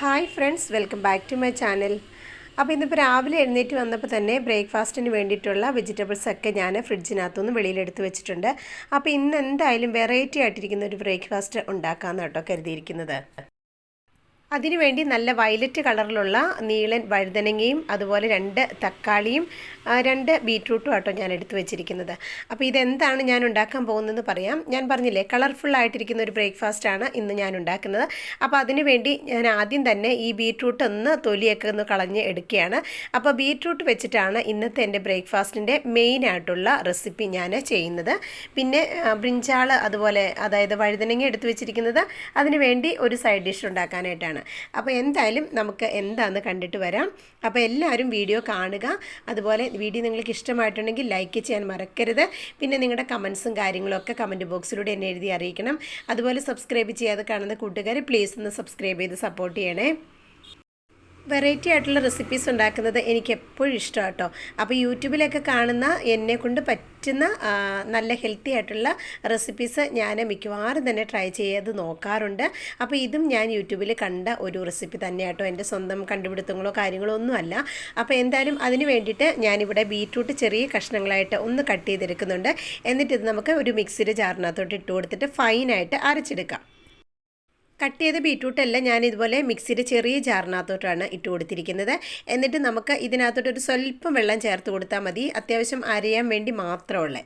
Hi friends welcome back to my channel. അപ്പോൾ ഇന്നിപ്പോൾ രാവിലെ എഴുന്നേറ്റ് വന്നപ്പോൾ തന്നെ ബ്രേക്ക്ഫാസ്റ്റിന് വേണ്ടിയിട്ടുള്ള വെജിറ്റബിൾസ് ഒക്കെ ഞാൻ ഫ്രിഡ്ജിനകത്തുനിന്ന് വെളിയിലെടുത്ത് വെച്ചിട്ടുണ്ട്. അപ്പോൾ ഇന്ന് എന്തായാലും വെറൈറ്റി ആയിട്ടിരിക്കുന്ന ഒരു ബ്രേക്ക്ഫാസ്റ്റ് ഉണ്ടാക്കാമെന്ന് കേട്ടോ കരുതിയിരിക്കുന്നത്. അതിനുവേണ്ടി നല്ല വയലറ്റ് കളറിലുള്ള നീളൻ വഴുതനങ്ങയും അതുപോലെ രണ്ട് തക്കാളിയും രണ്ട് ബീട്രൂട്ടും ആട്ടോ ഞാൻ എടുത്തു വെച്ചിരിക്കുന്നത്. അപ്പോൾ ഇതെന്താണ് ഞാൻ ഉണ്ടാക്കാൻ പോകുന്നതെന്ന് പറയാം. ഞാൻ പറഞ്ഞില്ലേ കളർഫുൾ ആയിട്ടിരിക്കുന്ന ഒരു ബ്രേക്ക്ഫാസ്റ്റാണ് ഇന്ന് ഞാൻ ഉണ്ടാക്കുന്നത്. അപ്പോൾ അതിനുവേണ്ടി ഞാൻ ആദ്യം തന്നെ ഈ ബീട്രൂട്ട് ഒന്ന് തൊലിയൊക്കെ ഒന്ന് കളഞ്ഞ് എടുക്കുകയാണ്. അപ്പോൾ ബീട്രൂട്ട് വെച്ചിട്ടാണ് ഇന്നത്തെ എന്റെ ബ്രേക്ക്ഫാസ്റ്റിന്റെ മെയിൻ ആയിട്ടുള്ള റെസിപ്പി ഞാൻ ചെയ്യുന്നത്. പിന്നെ ബ്രിഞ്ചാൾ അതുപോലെ അതായത് വഴുതനങ്ങ എടുത്തു വെച്ചിരിക്കുന്നത്. അതിനുവേണ്ടി ഒരു സൈഡ് ഡിഷ് ഉണ്ടാക്കാനായിട്ടാണ്. അപ്പോൾ എന്തായാലും നമുക്ക് എന്താണെന്ന് കണ്ടിട്ട് വരാം. അപ്പോൾ എല്ലാവരും വീഡിയോ കാണുക. അതുപോലെ വീഡിയോ നിങ്ങൾക്ക് ഇഷ്ടമായിട്ടുണ്ടെങ്കിൽ ലൈക്ക് ചെയ്യാൻ മറക്കരുത്. പിന്നെ നിങ്ങളുടെ കമൻസും കാര്യങ്ങളൊക്കെ കമന്റ് ബോക്സിലൂടെ എന്നെ എഴുതി അറിയിക്കണം. അതുപോലെ സബ്സ്ക്രൈബ് ചെയ്യാതെ കാണുന്ന കൂട്ടുകാർ പ്ലീസ് ഒന്ന് സബ്സ്ക്രൈബ് ചെയ്ത് സപ്പോർട്ട് ചെയ്യണേ. വെറൈറ്റി ആയിട്ടുള്ള റെസിപ്പീസ് ഉണ്ടാക്കുന്നത് എനിക്ക് എപ്പോഴും ഇഷ്ടമാണ് കേട്ടോ അപ്പോൾ യൂട്യൂബിലൊക്കെ കാണുന്ന എന്നെ കൊണ്ട് പറ്റുന്ന നല്ല ഹെൽത്തി ആയിട്ടുള്ള റെസിപ്പീസ് ഞാൻ മിക്കവാറും തന്നെ ട്രൈ ചെയ്ത് നോക്കാറുണ്ട്. അപ്പോൾ ഇതും ഞാൻ യൂട്യൂബിൽ കണ്ട ഒരു റെസിപ്പി തന്നെ കേട്ടോ എന്റെ സ്വന്തം കണ്ടുപിടുത്തങ്ങളോ കാര്യങ്ങളോ ഒന്നുമല്ല അപ്പോൾ എന്തായാലും അതിന് വേണ്ടിയിട്ട് ഞാനിവിടെ ബീറ്റ്റൂട്ട് ചെറിയ കഷ്ണങ്ങളായിട്ട് ഒന്ന് കട്ട് ചെയ്തെടുക്കുന്നുണ്ട്. എന്നിട്ട് ഇത് നമുക്ക് ഒരു മിക്സിയുടെ ജാറിനകത്തോട്ട് ഇട്ട് കൊടുത്തിട്ട് ഫൈനായിട്ട് അരച്ചെടുക്കാം. കട്ട് ചെയ്ത ബീട്രൂട്ട് എല്ലാം ഞാൻ ഇതുപോലെ മിക്സിയുടെ ചെറിയ ജാറിനകത്തോട്ടാണ് ഇട്ട് കൊടുത്തിരിക്കുന്നത്. എന്നിട്ട് നമുക്ക് ഇതിനകത്തോട്ട് ഒരു സ്വല്പം വെള്ളം ചേർത്ത് കൊടുത്താൽ മതി. അത്യാവശ്യം അരയാൻ വേണ്ടി മാത്രമുള്ള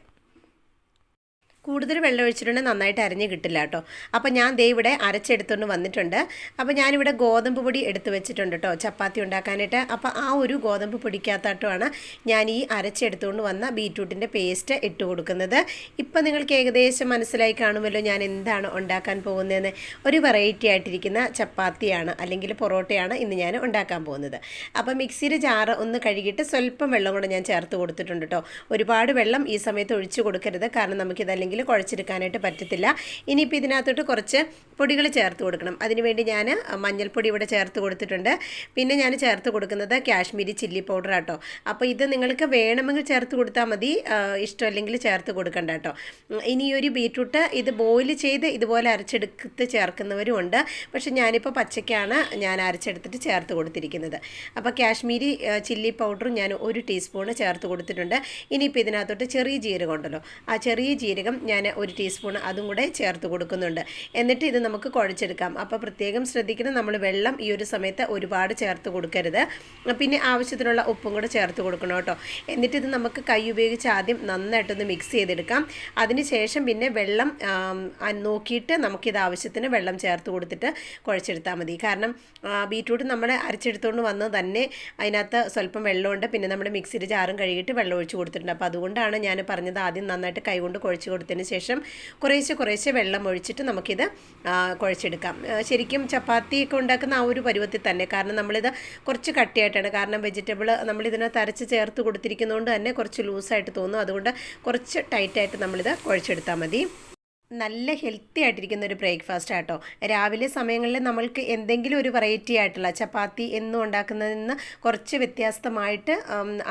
കൂടുതൽ വെള്ളം ഒഴിച്ചിട്ടുണ്ടെങ്കിൽ നന്നായിട്ട് അരഞ്ഞ് കിട്ടില്ല കേട്ടോ. അപ്പോൾ ഞാൻ ദേ ഇവിടെ അരച്ചെടുത്തുകൊണ്ട് വന്നിട്ടുണ്ട്. അപ്പോൾ ഞാനിവിടെ ഗോതമ്പ് പൊടി എടുത്ത് വെച്ചിട്ടുണ്ട് കേട്ടോ ചപ്പാത്തി ഉണ്ടാക്കാനായിട്ട്. അപ്പോൾ ആ ഒരു ഗോതമ്പ് പൊടിക്കകത്തോട്ടാണ് ഞാൻ ഈ അരച്ചെടുത്തുകൊണ്ട് വന്ന ബീറ്റ്റൂട്ടിന്റെ പേസ്റ്റ് ഇട്ട് കൊടുക്കുന്നത്. ഇപ്പം നിങ്ങൾക്ക് ഏകദേശം മനസ്സിലായി കാണുമല്ലോ ഞാൻ എന്താണ് ഉണ്ടാക്കാൻ പോകുന്നതെന്ന്. ഒരു വെറൈറ്റി ആയിട്ടിരിക്കുന്ന ചപ്പാത്തിയാണ് അല്ലെങ്കിൽ പൊറോട്ടയാണ് ഇന്ന് ഞാൻ ഉണ്ടാക്കാൻ പോകുന്നത്. അപ്പോൾ മിക്സിയുടെ ജാറ് ഒന്ന് കഴുകിയിട്ട് സ്വല്പം വെള്ളം കൂടെ ഞാൻ ചേർത്ത് കൊടുത്തിട്ടുണ്ട് കേട്ടോ. ഒരുപാട് വെള്ളം ഈ സമയത്ത് ഒഴിച്ചു കൊടുക്കരുത്. കാരണം നമുക്കിതല്ലെങ്കിൽ കുഴച്ചെടുക്കാനായിട്ട് പറ്റത്തില്ല. ഇനിയിപ്പോൾ ഇതിനകത്തോട്ട് കുറച്ച് പൊടികൾ ചേർത്ത് കൊടുക്കണം. അതിനുവേണ്ടി ഞാൻ മഞ്ഞൾപ്പൊടി ഇവിടെ ചേർത്ത് കൊടുത്തിട്ടുണ്ട്. പിന്നെ ഞാൻ ചേർത്ത് കൊടുക്കുന്നത് കാശ്മീരി ചില്ലി പൗഡർ ആട്ടോ. അപ്പോൾ ഇത് നിങ്ങൾക്ക് വേണമെങ്കിൽ ചേർത്ത് കൊടുത്താൽ മതി. ഇഷ്ടമല്ലെങ്കിൽ ചേർത്ത് കൊടുക്കണ്ട കേട്ടോ. ഇനി ഒരു ബീറ്റ്റൂട്ട് ഇത് ബോയിൽ ചെയ്ത് ഇതുപോലെ അരച്ചെടുത്ത് ചേർക്കുന്നവരും ഉണ്ട്. പക്ഷെ ഞാനിപ്പോൾ പച്ചയ്ക്കാണ് ഞാൻ അരച്ചെടുത്തിട്ട് ചേർത്ത് കൊടുത്തിരിക്കുന്നത്. അപ്പോൾ കാശ്മീരി ചില്ലി പൗഡറും ഞാൻ ഒരു ടീസ്പൂണ് ചേർത്ത് കൊടുത്തിട്ടുണ്ട്. ഇനിയിപ്പോൾ ഇതിനകത്തോട്ട് ചെറിയ ജീരകം ഉണ്ടല്ലോ. ആ ചെറിയ ജീരകം ഞാൻ ഒരു ടീസ്പൂൺ അതും കൂടെ ചേർത്ത് കൊടുക്കുന്നുണ്ട്. എന്നിട്ട് ഇത് നമുക്ക് കുഴച്ചെടുക്കാം. അപ്പോൾ പ്രത്യേകം ശ്രദ്ധിക്കണം. നമ്മൾ വെള്ളം ഈ ഒരു സമയത്ത് ഒരുപാട് ചേർത്ത് കൊടുക്കരുത്. പിന്നെ ആവശ്യത്തിനുള്ള ഉപ്പും കൂടെ ചേർത്ത് കൊടുക്കണം കേട്ടോ. എന്നിട്ട് ഇത് നമുക്ക് കൈ ഉപയോഗിച്ച് ആദ്യം നന്നായിട്ടൊന്ന് മിക്സ് ചെയ്തെടുക്കാം. അതിന് ശേഷം പിന്നെ വെള്ളം നോക്കിയിട്ട് നമുക്കിത് ആവശ്യത്തിന് വെള്ളം ചേർത്ത് കൊടുത്തിട്ട് കുഴച്ചെടുത്താൽ മതി. കാരണം ബീറ്റ്റൂട്ട് നമ്മൾ അരച്ചെടുത്തുകൊണ്ട് വന്ന് തന്നെ അതിനകത്ത് സ്വല്പം വെള്ളമുണ്ട്. പിന്നെ നമ്മുടെ മിക്സിയുടെ ജാറും കഴുകിയിട്ട് വെള്ളം ഒഴിച്ച് കൊടുത്തിട്ടുണ്ട്. അപ്പോൾ അതുകൊണ്ടാണ് ഞാൻ പറഞ്ഞത് ആദ്യം നന്നായിട്ട് കൈകൊണ്ട് കുഴച്ച് കൊടുത്തതിന് ശേഷം കുറേശ്ശെ കുറേശ്ശെ വെള്ളം ഒഴിച്ചിട്ട് നമുക്കിത് കുഴച്ചെടുക്കാം. ശരിക്കും ചപ്പാത്തി ഒക്കെ ഉണ്ടാക്കുന്ന ആ ഒരു പരുവത്തിൽ തന്നെ. കാരണം നമ്മളിത് കുറച്ച് കട്ടിയായിട്ടാണ്. കാരണം വെജിറ്റബിൾ നമ്മളിതിനകത്ത് അരച്ച് ചേർത്ത് കൊടുത്തിരിക്കുന്നതുകൊണ്ട് തന്നെ കുറച്ച് ലൂസായിട്ട് തോന്നും. അതുകൊണ്ട് കുറച്ച് ടൈറ്റായിട്ട് നമ്മളിത് കുഴച്ചെടുത്താൽ മതി. നല്ല ഹെൽത്തി ആയിട്ടിരിക്കുന്ന ഒരു ബ്രേക്ക്ഫാസ്റ്റ് ആട്ടോ. രാവിലെ സമയങ്ങളിൽ നമ്മൾക്ക് എന്തെങ്കിലും ഒരു വെറൈറ്റി ആയിട്ടുള്ള ചപ്പാത്തി എന്നും ഉണ്ടാക്കുന്നതിൽ നിന്ന് കുറച്ച് വ്യത്യസ്തമായിട്ട്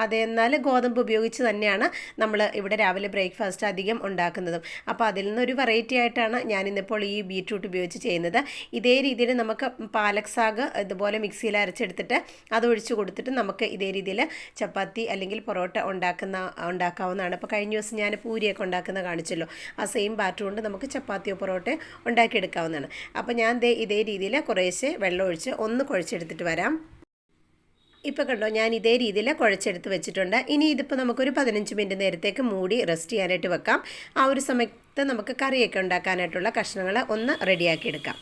അതെന്നാൽ ഗോതമ്പ് ഉപയോഗിച്ച് തന്നെയാണ് നമ്മൾ ഇവിടെ രാവിലെ ബ്രേക്ക്ഫാസ്റ്റ് അധികം ഉണ്ടാക്കുന്നതും. അപ്പോൾ അതിൽ നിന്നൊരു വെറൈറ്റി ആയിട്ടാണ് ഞാൻ ഇന്നിപ്പോൾ ഈ ബീറ്റ്റൂട്ട് ഉപയോഗിച്ച് ചെയ്യുന്നത്. ഇതേ രീതിയിൽ നമുക്ക് പാലക് സാഗ് ഇതുപോലെ മിക്സിയിൽ അരച്ചെടുത്തിട്ട് അത് ഒഴിച്ച് കൊടുത്തിട്ട് നമുക്ക് ഇതേ രീതിയിൽ ചപ്പാത്തി അല്ലെങ്കിൽ പൊറോട്ട ഉണ്ടാക്കുന്ന ഉണ്ടാക്കാവുന്നതാണ്. അപ്പോൾ കഴിഞ്ഞ ദിവസം ഞാൻ പൂരിയൊക്കെ ഉണ്ടാക്കുന്ന കാണിച്ചല്ലോ. ആ സെയിം കൊണ്ട് നമുക്ക് ചപ്പാത്തിയോ പൊറോട്ടയോ ഉണ്ടാക്കിയെടുക്കാവുന്നതാണ്. അപ്പോൾ ഞാൻ ദേ ഇതേ രീതിയിൽ കുറേശ്ശെ വെള്ളം ഒഴിച്ച് ഒന്ന് കുഴച്ചെടുത്തിട്ട് വരാം. ഇപ്പോൾ കണ്ടോ ഞാൻ ഇതേ രീതിയിൽ കുഴച്ചെടുത്ത് വെച്ചിട്ടുണ്ട്. ഇനി ഇതിപ്പോൾ നമുക്കൊരു പതിനഞ്ച് മിനിറ്റ് നേരത്തേക്ക് മൂടി റെസ്റ്റ് ചെയ്യാനായിട്ട് വെക്കാം. ആ ഒരു സമയത്ത് നമുക്ക് കറിയൊക്കെ ഉണ്ടാക്കാനായിട്ടുള്ള കഷ്ണങ്ങൾ ഒന്ന് റെഡിയാക്കി എടുക്കാം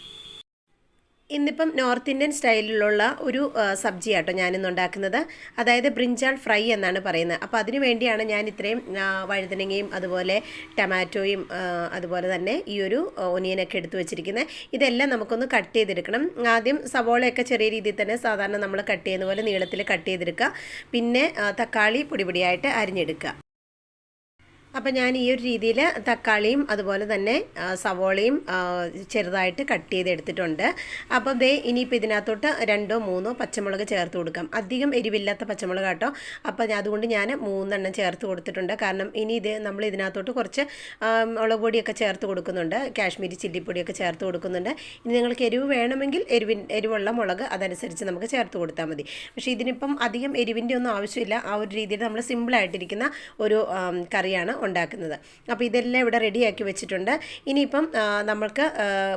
ഇന്നിപ്പം നോർത്ത് ഇന്ത്യൻ സ്റ്റൈലിലുള്ള ഒരു സബ്ജി ആട്ടോ ഞാനിന്ന് ഉണ്ടാക്കുന്നത്. അതായത് ബ്രിഞ്ചാൾ ഫ്രൈ എന്നാണ് പറയുന്നത്. അപ്പോൾ അതിനു വേണ്ടിയാണ് ഞാൻ ഇത്രയും വഴുതനങ്ങയും അതുപോലെ ടൊമാറ്റോയും അതുപോലെ തന്നെ ഈ ഒരു ഒനിയനൊക്കെ എടുത്തു വെച്ചിരിക്കുന്നത്. ഇതെല്ലാം നമുക്കൊന്ന് കട്ട് ചെയ്തെടുക്കണം. ആദ്യം സവോളയൊക്കെ ചെറിയ രീതിയിൽ തന്നെ സാധാരണ നമ്മൾ കട്ട് ചെയ്യുന്ന പോലെ നീളത്തിൽ കട്ട് ചെയ്തെടുക്കുക. പിന്നെ തക്കാളി പൊടിപൊടിയായിട്ട് അരിഞ്ഞെടുക്കുക. അപ്പം ഞാൻ ഈ ഒരു രീതിയിൽ തക്കാളിയും അതുപോലെ തന്നെ സവോളയും ചെറുതായിട്ട് കട്ട് ചെയ്ത് എടുത്തിട്ടുണ്ട് അപ്പം ദേ ഇനിയിപ്പോൾ ഇതിനകത്തോട്ട് രണ്ടോ മൂന്നോ പച്ചമുളക് ചേർത്ത് കൊടുക്കാം. അധികം എരിവില്ലാത്ത പച്ചമുളക് കേട്ടോ അപ്പോൾ അതുകൊണ്ട് ഞാൻ മൂന്നെണ്ണം ചേർത്ത് കൊടുത്തിട്ടുണ്ട്. കാരണം ഇനി ഇത് നമ്മൾ ഇതിനകത്തോട്ട് കുറച്ച് മുളക് പൊടിയൊക്കെ ചേർത്ത് കൊടുക്കുന്നുണ്ട്. കാശ്മീരി ചില്ലിപ്പൊടിയൊക്കെ ചേർത്ത് കൊടുക്കുന്നുണ്ട്. ഇനി നിങ്ങൾക്ക് എരിവ് വേണമെങ്കിൽ എരിവിൻ എരിവുള്ള മുളക് അതനുസരിച്ച് നമുക്ക് ചേർത്ത് കൊടുത്താൽ മതി. പക്ഷേ ഇതിനിപ്പം അധികം എരിവിന്റെ ഒന്നും ആവശ്യമില്ല. ആ ഒരു രീതിയിൽ നമ്മൾ സിമ്പിളായിട്ടിരിക്കുന്ന ഒരു കറിയാണ് ഉണ്ടാക്കുന്നത്. അപ്പോൾ ഇതെല്ലാം ഇവിടെ റെഡിയാക്കി വെച്ചിട്ടുണ്ട്. ഇനിയിപ്പം നമുക്ക്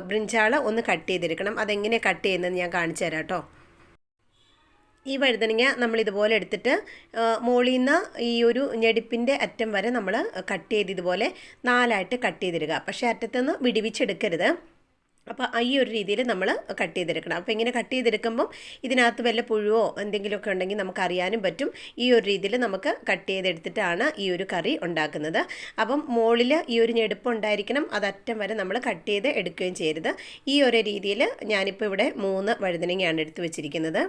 ബ്രിഞ്ചാൾ ഒന്ന് കട്ട് ചെയ്തെടുക്കണം. അതെങ്ങനെ കട്ട് ചെയ്യുന്നതെന്ന് ഞാൻ കാണിച്ചു തരാം കേട്ടോ. ഈ വഴുതനങ്ങ നമ്മൾ ഇതുപോലെ എടുത്തിട്ട് മുകളിൽ നിന്ന് ഈ ഒരു ഞെടുപ്പിന്റെ അറ്റം വരെ നമ്മൾ കട്ട് ചെയ്ത് ഇതുപോലെ നാലായിട്ട് കട്ട് ചെയ്തിടുക. പക്ഷേ അറ്റത്തുനിന്ന് വിടിവിച്ചെടുക്കരുത്. അപ്പോൾ ഈ ഒരു രീതിയിൽ നമ്മൾ കട്ട് ചെയ്തെടുക്കണം. അപ്പോൾ ഇങ്ങനെ കട്ട് ചെയ്തെടുക്കുമ്പം ഇതിനകത്ത് വല്ല പുഴുവോ എന്തെങ്കിലുമൊക്കെ ഉണ്ടെങ്കിൽ നമുക്ക് അറിയാനും പറ്റും. ഈ ഒരു രീതിയിൽ നമുക്ക് കട്ട് ചെയ്തെടുത്തിട്ടാണ് ഈ ഒരു കറി ഉണ്ടാക്കുന്നത്. അപ്പം മുകളിൽ ഈ ഒരു ഞെടുപ്പ് ഉണ്ടായിരിക്കണം. അതറ്റം വരെ നമ്മൾ കട്ട് ചെയ്ത് എടുക്കുകയും ചെയ്യരുത്. ഈ ഒരു രീതിയിൽ ഞാനിപ്പോൾ ഇവിടെ മൂന്ന് വഴുതനങ്ങയാണ് എടുത്തു വെച്ചിരിക്കുന്നത്.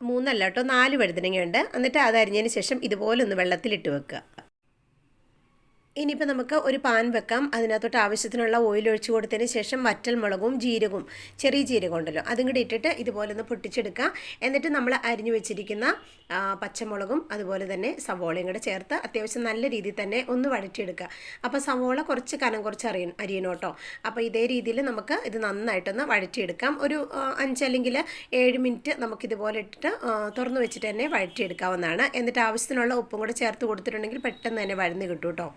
മൂന്നല്ല കേട്ടോ നാല് വഴുതനങ്ങയുണ്ട്. എന്നിട്ട് അത് അരിഞ്ഞതിന് ശേഷം ഇതുപോലെ ഒന്ന് വെള്ളത്തിലിട്ട് വെക്കുക. ഇനിയിപ്പോൾ നമുക്ക് ഒരു പാൻ വെക്കാം. അതിനകത്തോട്ട് ആവശ്യത്തിനുള്ള ഓയിൽ ഒഴിച്ച് കൊടുത്തതിന് ശേഷം വറ്റൽ മുളകും ജീരകവും ചെറിയ ജീരകം ഉണ്ടല്ലോ അതും കൂടി ഇട്ടിട്ട് ഇതുപോലെ ഒന്ന് പൊട്ടിച്ചെടുക്കാം എന്നിട്ട് നമ്മൾ അരിഞ്ഞു വെച്ചിരിക്കുന്ന പച്ചമുളകും അതുപോലെ തന്നെ സവോളയും കൂടെ ചേർത്ത് അത്യാവശ്യം നല്ല രീതിയിൽ തന്നെ ഒന്ന് വഴറ്റിയെടുക്കുക. അപ്പോൾ സവോള കുറച്ച് കനം കുറച്ച് അറിയ അരിയണം കേട്ടോ. അപ്പോൾ ഇതേ രീതിയിൽ നമുക്ക് ഇത് നന്നായിട്ടൊന്ന് വഴറ്റിയെടുക്കാം. ഒരു അഞ്ച് അല്ലെങ്കിൽ ഏഴ് മിനിറ്റ് നമുക്കിതുപോലെ ഇട്ടിട്ട് തുറന്ന് വെച്ചിട്ട് തന്നെ വഴറ്റിയെടുക്കാവുന്നതാണ്. എന്നിട്ട് ആവശ്യത്തിനുള്ള ഉപ്പും കൂടെ ചേർത്ത് കൊടുത്തിട്ടുണ്ടെങ്കിൽ പെട്ടെന്ന് തന്നെ വഴന്ന് കിട്ടും കേട്ടോ.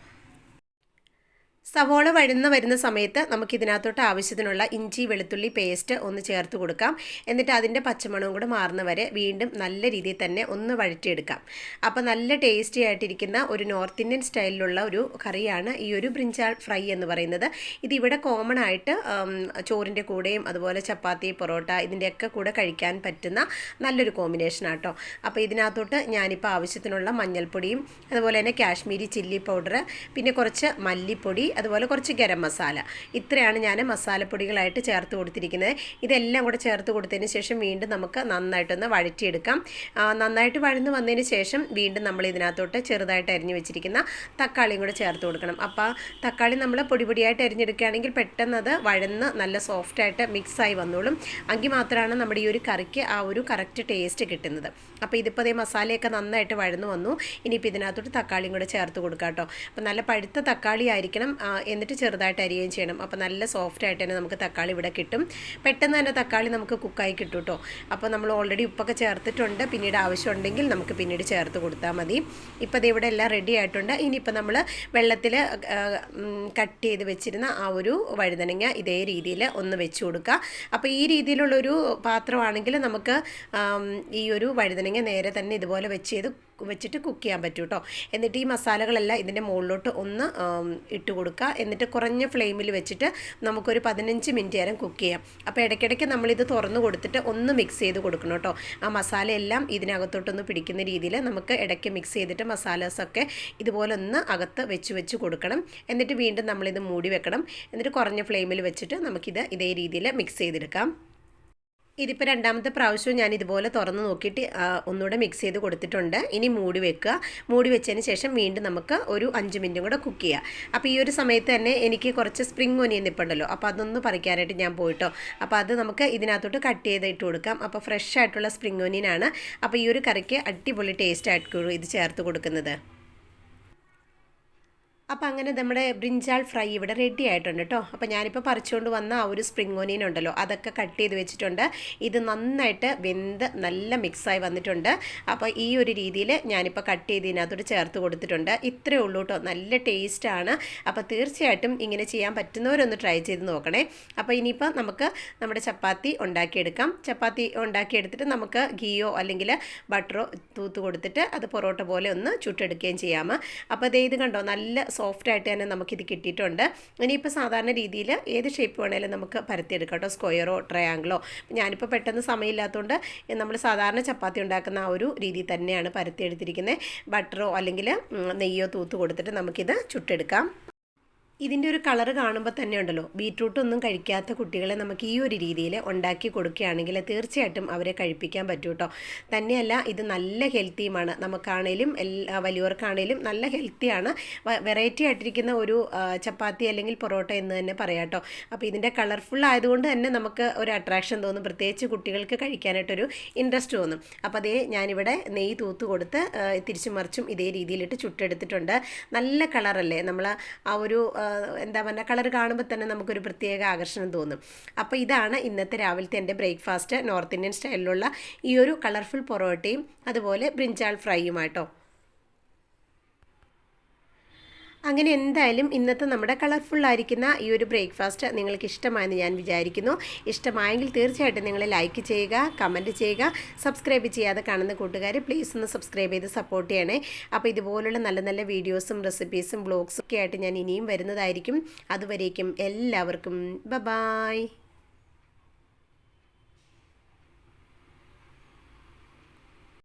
സവോള വഴുന്ന വരുന്ന സമയത്ത് നമുക്ക് ഇതിനകത്തോട്ട് ആവശ്യത്തിനുള്ള ഇഞ്ചി വെളുത്തുള്ളി പേസ്റ്റ് ഒന്ന് ചേർത്ത് കൊടുക്കാം. എന്നിട്ട് അതിന്റെ പച്ചമണവും കൂടെ മാറുന്ന വരെ വീണ്ടും നല്ല രീതിയിൽ തന്നെ ഒന്ന് വഴറ്റിയെടുക്കാം. അപ്പോൾ നല്ല ടേസ്റ്റി ആയിട്ടിരിക്കുന്ന ഒരു നോർത്ത് ഇന്ത്യൻ സ്റ്റൈലിലുള്ള ഒരു കറിയാണ് ഈ ഒരു ബ്രിഞ്ചാൾ ഫ്രൈ എന്ന് പറയുന്നത്. ഇതിവിടെ കോമൺ ആയിട്ട് ചോറിന്റെ കൂടെയും അതുപോലെ ചപ്പാത്തി പൊറോട്ട ഇതിന്റെയൊക്കെ കൂടെ കഴിക്കാൻ പറ്റുന്ന നല്ലൊരു കോമ്പിനേഷൻ ആട്ടോ. അപ്പോൾ ഇതിനകത്തോട്ട് ഞാനിപ്പോൾ ആവശ്യത്തിനുള്ള മഞ്ഞൾപ്പൊടിയും അതുപോലെ തന്നെ കാശ്മീരി ചില്ലി പൗഡർ പിന്നെ കുറച്ച് മല്ലിപ്പൊടി അതുപോലെ കുറച്ച് ഗരം മസാല. ഇത്രയാണ് ഞാൻ മസാലപ്പൊടികളായിട്ട് ചേർത്ത് കൊടുത്തിരിക്കുന്നത്. ഇതെല്ലാം കൂടെ ചേർത്ത് കൊടുത്തതിന് ശേഷം വീണ്ടും നമുക്ക് നന്നായിട്ടൊന്ന് വഴറ്റിയെടുക്കാം. നന്നായിട്ട് വഴന്ന് വന്നതിന് ശേഷം വീണ്ടും നമ്മൾ ഇതിനകത്തോട്ട് ചെറുതായിട്ട് അരിഞ്ഞു വെച്ചിരിക്കുന്ന തക്കാളിയും കൂടെ ചേർത്ത് കൊടുക്കണം. അപ്പോൾ തക്കാളി നമ്മൾ പൊടി പൊടിയായിട്ട് അരിഞ്ഞെടുക്കുകയാണെങ്കിൽ പെട്ടെന്ന് അത് വഴന്ന് നല്ല സോഫ്റ്റായിട്ട് മിക്സായി വന്നോളും. എങ്കിൽ മാത്രമാണ് നമ്മുടെ ഈ ഒരു കറിക്ക് ആ ഒരു കറക്റ്റ് ടേസ്റ്റ് കിട്ടുന്നത്. അപ്പോൾ ഇതിപ്പോൾ അതേ മസാലയൊക്കെ നന്നായിട്ട് വഴന്ന് വന്നു. ഇനിയിപ്പോൾ ഇതിനകത്തോട്ട് തക്കാളിയും കൂടെ ചേർത്ത് കൊടുക്കാം കേട്ടോ. അപ്പോൾ നല്ല പഴുത്ത തക്കാളി ആയിരിക്കണം. എന്നിട്ട് ചെറുതായിട്ട് അരിയുകയും ചെയ്യണം. അപ്പോൾ നല്ല സോഫ്റ്റ് ആയിട്ട് തന്നെ നമുക്ക് തക്കാളി ഇവിടെ കിട്ടും. പെട്ടെന്ന് തന്നെ തക്കാളി നമുക്ക് കുക്കായി കിട്ടും കേട്ടോ അപ്പോൾ നമ്മൾ ഓൾറെഡി ഉപ്പൊക്കെ ചേർത്തിട്ടുണ്ട്. പിന്നീട് ആവശ്യമുണ്ടെങ്കിൽ നമുക്ക് പിന്നീട് ചേർത്ത് കൊടുത്താൽ മതി. ഇപ്പോൾ ഇത് ഇവിടെ എല്ലാം റെഡി ആയിട്ടുണ്ട്. ഇനിയിപ്പോൾ നമ്മൾ വെള്ളത്തിൽ കട്ട് ചെയ്ത് വെച്ചിരുന്ന ആ ഒരു വഴുതനങ്ങ ഇതേ രീതിയിൽ ഒന്ന് വെച്ച് കൊടുക്കുക. അപ്പോൾ ഈ രീതിയിലുള്ളൊരു പാത്രമാണെങ്കിൽ നമുക്ക് ഈ ഒരു വഴുതനങ്ങ നേരെ തന്നെ ഇതുപോലെ വെച്ച് ചെയ്ത് വെച്ചിട്ട് കുക്ക് ചെയ്യാൻ പറ്റും കേട്ടോ എന്നിട്ട് ഈ മസാലകളെല്ലാം ഇതിന്റെ മുകളിലോട്ട് ഒന്ന് ഇട്ട് കൊടുക്കുക. എന്നിട്ട് കുറഞ്ഞ ഫ്ലെയിമിൽ വെച്ചിട്ട് നമുക്കൊരു പതിനഞ്ച് മിനിറ്റ് നേരം കുക്ക് ചെയ്യാം. അപ്പോൾ ഇടയ്ക്കിടയ്ക്ക് നമ്മളിത് തുറന്ന് കൊടുത്തിട്ട് ഒന്ന് മിക്സ് ചെയ്ത് കൊടുക്കണം കേട്ടോ ആ മസാലയെല്ലാം ഇതിനകത്തോട്ടൊന്ന് പിടിക്കുന്ന രീതിയിൽ നമുക്ക് ഇടയ്ക്ക് മിക്സ് ചെയ്തിട്ട് മസാലാസൊക്കെ ഇതുപോലെ ഒന്ന് അകത്ത് വെച്ച് വെച്ച് കൊടുക്കണം. എന്നിട്ട് വീണ്ടും നമ്മളിത് മൂടി വെക്കണം. എന്നിട്ട് കുറഞ്ഞ ഫ്ലെയിമിൽ വെച്ചിട്ട് നമുക്കിത് ഇതേ രീതിയിൽ മിക്സ് ചെയ്തെടുക്കാം. ഇതിപ്പോൾ രണ്ടാമത്തെ പ്രാവശ്യവും ഞാൻ ഇതുപോലെ തുറന്ന് നോക്കിയിട്ട് ഒന്നുകൂടെ മിക്സ് ചെയ്ത് കൊടുത്തിട്ടുണ്ട്. ഇനി മൂടി വെക്കുക. മൂടി വെച്ചതിന് ശേഷം വീണ്ടും നമുക്ക് ഒരു അഞ്ച് മിനിറ്റും കൂടെ കുക്ക് ചെയ്യാം. അപ്പോൾ ഈ ഒരു സമയത്ത് തന്നെ എനിക്ക് കുറച്ച് സ്പ്രിംഗ് ഒനിയൻ നിൽപ്പുണ്ടല്ലോ അപ്പോൾ അതൊന്ന് പറിക്കാനായിട്ട് ഞാൻ പോയിട്ടോ. അപ്പോൾ അത് നമുക്ക് ഇതിനകത്തോട്ട് കട്ട് ചെയ്ത് ഇട്ട് കൊടുക്കാം. അപ്പോൾ ഫ്രഷ് ആയിട്ടുള്ള സ്പ്രിംഗ് ഒനിയനാണ് അപ്പോൾ ഈ ഒരു കറിക്ക് അടിപൊളി ടേസ്റ്റ് ആയിരിക്കും ഇത് ചേർത്ത് കൊടുക്കുന്നത്. അപ്പോൾ അങ്ങനെ നമ്മുടെ ബ്രിഞ്ചാൾ ഫ്രൈ ഇവിടെ റെഡി ആയിട്ടുണ്ട് കേട്ടോ അപ്പോൾ ഞാനിപ്പോൾ പറിച്ചുകൊണ്ട് വന്ന ആ ഒരു സ്പ്രിംഗ് ഓനിയൻ ഉണ്ടല്ലോ അതൊക്കെ കട്ട് ചെയ്ത് വെച്ചിട്ടുണ്ട്. ഇത് നന്നായിട്ട് വെന്ത് നല്ല മിക്സായി വന്നിട്ടുണ്ട്. അപ്പോൾ ഈ ഒരു രീതിയിൽ ഞാനിപ്പോൾ കട്ട് ചെയ്ത് ഇതിനകത്തോട്ട് ചേർത്ത് കൊടുത്തിട്ടുണ്ട്. ഇത്രയേ ഉള്ളൂ കേട്ടോ നല്ല ടേസ്റ്റാണ് അപ്പോൾ തീർച്ചയായിട്ടും ഇങ്ങനെ ചെയ്യാൻ പറ്റുന്നവരൊന്ന് ട്രൈ ചെയ്ത് നോക്കണേ. അപ്പോൾ ഇനിയിപ്പോൾ നമുക്ക് നമ്മുടെ ചപ്പാത്തി ഉണ്ടാക്കിയെടുക്കാം. ചപ്പാത്തി ഉണ്ടാക്കിയെടുത്തിട്ട് നമുക്ക് ഗീയോ അല്ലെങ്കിൽ ബട്ടറോ തൂത്ത് കൊടുത്തിട്ട് അത് പൊറോട്ട പോലെ ഒന്ന് ചുട്ടെടുക്കുകയും ചെയ്യാം. അപ്പോൾ ഇത് കണ്ടോ നല്ല സോഫ്റ്റ് ആയിട്ട് തന്നെ നമുക്കിത് കിട്ടിയിട്ടുണ്ട്. ഇനിയിപ്പോൾ സാധാരണ രീതിയിൽ ഏത് ഷേപ്പ് വേണേലും നമുക്ക് പരത്തിയെടുക്കാം കേട്ടോ. സ്ക്വയറോ ട്രയാങ്കിളോ ഞാനിപ്പോൾ പെട്ടെന്ന് സമയമില്ലാത്തതുകൊണ്ട് നമ്മൾ സാധാരണ ചപ്പാത്തി ഉണ്ടാക്കുന്ന ആ ഒരു രീതി തന്നെയാണ് പരത്തിയെടുത്തിരിക്കുന്നത് ബട്ടറോ അല്ലെങ്കിൽ നെയ്യോ തൂത്ത് കൊടുത്തിട്ട് നമുക്കിത് ചുട്ടെടുക്കാം. ഇതിന്റെ ഒരു കളറ് കാണുമ്പോൾ തന്നെ ഉണ്ടല്ലോ. ബീട്രൂട്ട് ഒന്നും കഴിക്കാത്ത കുട്ടികളെ നമുക്ക് ഈ ഒരു രീതിയിൽ ഉണ്ടാക്കി കൊടുക്കുകയാണെങ്കിൽ തീർച്ചയായിട്ടും അവരെ കഴിപ്പിക്കാൻ പറ്റും കേട്ടോ തന്നെയല്ല ഇത് നല്ല ഹെൽത്തിയുമാണ്. നമുക്കാണേലും എല്ലാ വലിയവർക്കാണേലും നല്ല ഹെൽത്തിയാണ്. വെറൈറ്റി ആയിട്ടിരിക്കുന്ന ഒരു ചപ്പാത്തി അല്ലെങ്കിൽ പൊറോട്ട എന്ന് തന്നെ പറയാം കേട്ടോ അപ്പോൾ ഇതിന്റെ കളർഫുൾ ആയതുകൊണ്ട് തന്നെ നമുക്ക് ഒരു അട്രാക്ഷൻ തോന്നും. പ്രത്യേകിച്ച് കുട്ടികൾക്ക് കഴിക്കാനായിട്ടൊരു ഇൻട്രസ്റ്റ് തോന്നും. അപ്പോൾ അതേ ഞാനിവിടെ നെയ്യ് തൂത്ത് കൊടുത്ത് തിരിച്ചു മറിച്ചും ഇതേ രീതിയിലിട്ട് ചുട്ടെടുത്തിട്ടുണ്ട്. നല്ല കളറല്ലേ? നമ്മൾ ആ ഒരു എന്താ പറയുക കളർ കാണുമ്പോൾ തന്നെ നമുക്കൊരു പ്രത്യേക ആകർഷണം തോന്നും. അപ്പോൾ ഇതാണ് ഇന്നത്തെ രാവിലത്തെ എന്റെ ബ്രേക്ക്ഫാസ്റ്റ് നോർത്ത് ഇന്ത്യൻ സ്റ്റൈലിലുള്ള ഈ ഒരു കളർഫുൾ പൊറോട്ടയും അതുപോലെ ബ്രിഞ്ചാൾ ഫ്രൈയുമാട്ടോ അങ്ങനെ എന്തായാലും ഇന്നത്തെ നമ്മുടെ കളർഫുൾ ആയിരിക്കുന്ന ഈ ഒരു ബ്രേക്ക്ഫാസ്റ്റ് നിങ്ങൾക്ക് ഇഷ്ടമായെന്ന് ഞാൻ വിചാരിക്കുന്നു. ഇഷ്ടമായെങ്കിൽ തീർച്ചയായിട്ടും നിങ്ങൾ ലൈക്ക് ചെയ്യുക കമന്റ് ചെയ്യുക സബ്സ്ക്രൈബ് ചെയ്യാതെ കാണുന്ന കൂട്ടുകാർ പ്ലീസ് ഒന്ന് സബ്സ്ക്രൈബ് ചെയ്ത് സപ്പോർട്ട് ചെയ്യണേ. അപ്പോൾ ഇതുപോലുള്ള നല്ല നല്ല വീഡിയോസും റെസിപ്പീസും ബ്ലോഗ്സും ഒക്കെ ആയിട്ട് ഞാൻ ഇനിയും വരുന്നതായിരിക്കും. അതുവരേക്കും എല്ലാവർക്കും ബ ബായ്